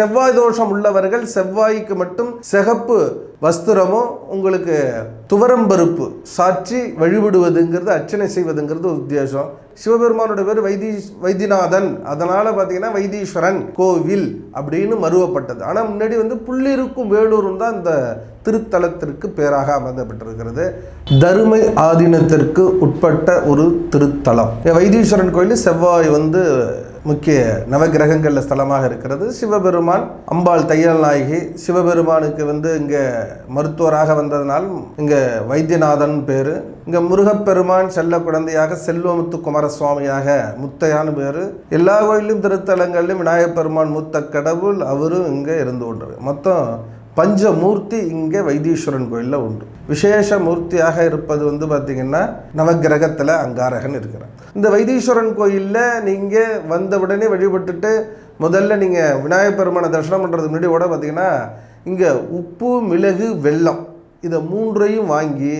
செவ்வாய் தோஷம் உள்ளவர்கள் செவ்வாய்க்கு மட்டும் சிகப்பு வஸ்திரமோ உங்களுக்கு துவரம்பருப்பு சாற்றி வழிபடுவதுங்கிறது அர்ச்சனை செய்வதுங்கிறது உத்தேசம். சிவபெருமானோட பேர் வைத்தி வைத்தியநாதன். அதனால பார்த்தீங்கன்னா வைத்தீஸ்வரன் கோவில் அப்படின்னு மருவப்பட்டது ஆனால் முன்னாடி வந்து புள்ளிருக்கும் வேலூரும் தான் இந்த திருத்தலத்திற்கு பேராக அமர்ந்தப்பட்டிருக்கிறது தருமை ஆதீனத்திற்கு உட்பட்ட ஒரு திருத்தலம். வைத்தீஸ்வரன் கோயில் செவ்வாய் வந்து முக்கிய நவகிரகங்களில் ஸ்தலமாக இருக்கிறது. சிவபெருமான் அம்பாள் தையல் நாயகி சிவபெருமானுக்கு வந்து இங்கே மருத்துவராக வந்ததனால் இங்கே வைத்தியநாதன் பேர். இங்கே முருகப்பெருமான் செல்ல குழந்தையாக செல்வமுத்து குமாரசுவாமியாக முத்தையான்னு பேர். எல்லா கோயிலும் திருத்தலங்களிலும் விநாயகப் பெருமான் மூத்த கடவுள் அவரும் இங்கே இருந்து கொண்டிருக்கு. மொத்தம் பஞ்சமூர்த்தி இங்கே வைத்தீஸ்வரன் கோயிலில் உண்டு. விசேஷ மூர்த்தியாக இருப்பது வந்து பார்த்திங்கன்னா நவகிரகத்தில் அங்காரகன் இருக்கிறார். இந்த வைத்தீஸ்வரன் கோயிலில் நீங்கள் வந்த உடனே வழிபட்டுட்டு முதல்ல நீங்கள் விநாயகப் பெருமானை தரிசனம் பண்ணுறதுக்கு முன்னாடி கூட பார்த்திங்கன்னா இங்கே உப்பு மிளகு வெல்லம் இதை மூன்றையும் வாங்கி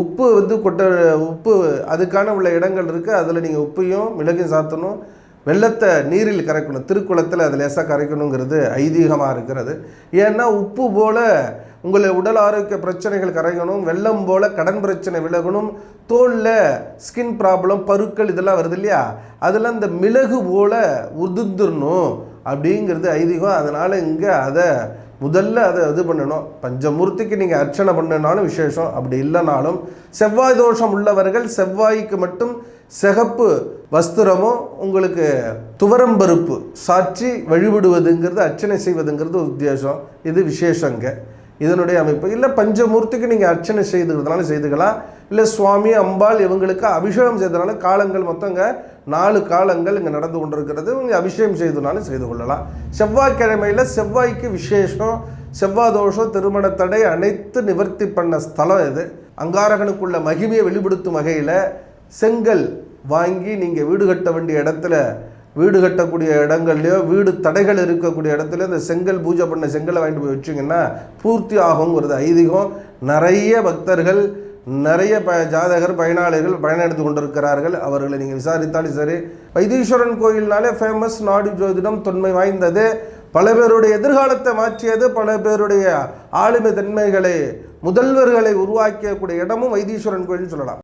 உப்பு வந்து கொட்ட உப்பு அதுக்கான உள்ள இடங்கள் இருக்குது அதில் நீங்கள் உப்பையும் மிளகையும் சாத்தணும். வெள்ளத்தை நீரில் கரைக்கணும். திருக்குளத்தில் அது லேசாக கரைக்கணுங்கிறது ஐதீகமாக இருக்கிறது. ஏன்னா உப்பு போல் உங்களை உடல் ஆரோக்கிய பிரச்சனைகள் கரையணும் வெள்ளம் போல் கடன் பிரச்சனை விலகணும் தோலில் ஸ்கின் ப்ராப்ளம் பருக்கள் இதெல்லாம் வருது இல்லையா? அதெல்லாம் இந்த மிளகு போல் உதிர்ந்துடணும் அப்படிங்கிறது ஐதீகம். அதனால் இங்கே அதை முதல்ல அதை இது பண்ணணும். பஞ்சமூர்த்திக்கு நீங்கள் அர்ச்சனை பண்ணனாலும் விசேஷம். அப்படி இல்லைனாலும் செவ்வாய் தோஷம் உள்ளவர்கள் செவ்வாய்க்கு மட்டும் சிகப்பு வஸ்திரமோ உங்களுக்கு துவரம்பருப்பு சாற்றி வழிபடுவதுங்கிறது அர்ச்சனை செய்வதுங்கிறது உத்தேசம். இது விசேஷங்க இதனுடைய அமைப்பு. இல்லை பஞ்சமூர்த்திக்கு நீங்கள் அர்ச்சனை செய்துக்கிறதுனால செய்துக்கலாம் இல்லை சுவாமி அம்பாள் இவங்களுக்கு அபிஷேகம் செய்ததுனால காலங்கள் மொத்தங்க நாலு காலங்கள் இங்கே நடந்து கொண்டிருக்கிறது. இவங்க அபிஷேகம் செய்ததுனாலும் செய்து கொள்ளலாம். செவ்வாய்க்கிழமையில் செவ்வாய்க்கு விசேஷம் செவ்வாய் தோஷம் திருமண தடை அனைத்து நிவர்த்தி பண்ண ஸ்தலம் இது. அங்காரகனுக்குள்ள மகிமையை வெளிப்படுத்தும் வகையில் செங்கல் வாங்கி நீங்கள் வீடு கட்ட வேண்டிய இடத்துல வீடு கட்டக்கூடிய இடங்கள்லையோ வீடு தடைகள் இருக்கக்கூடிய இடத்துல இந்த செங்கல் பூஜை பண்ண செங்கலை வாங்கிட்டு போய் வச்சிங்கன்னா பூர்த்தி ஆகுங்கிறது ஐதீகம். நிறைய பக்தர்கள் நிறைய ப ஜாதகர் பயனாளிகள் பயணம் எடுத்து கொண்டிருக்கிறார்கள். அவர்களை நீங்கள் விசாரித்தாலும் சரி வைத்தீஸ்வரன் கோயில்னாலே ஃபேமஸ் நாடு ஜோதிடம் தொன்மை வாய்ந்தது. பல பேருடைய எதிர்காலத்தை மாற்றியது. பல பேருடைய ஆளுமை தன்மைகளை முதல்வர்களை உருவாக்கக்கூடிய இடமும் வைத்தீஸ்வரன் கோயில்னு சொல்லலாம்.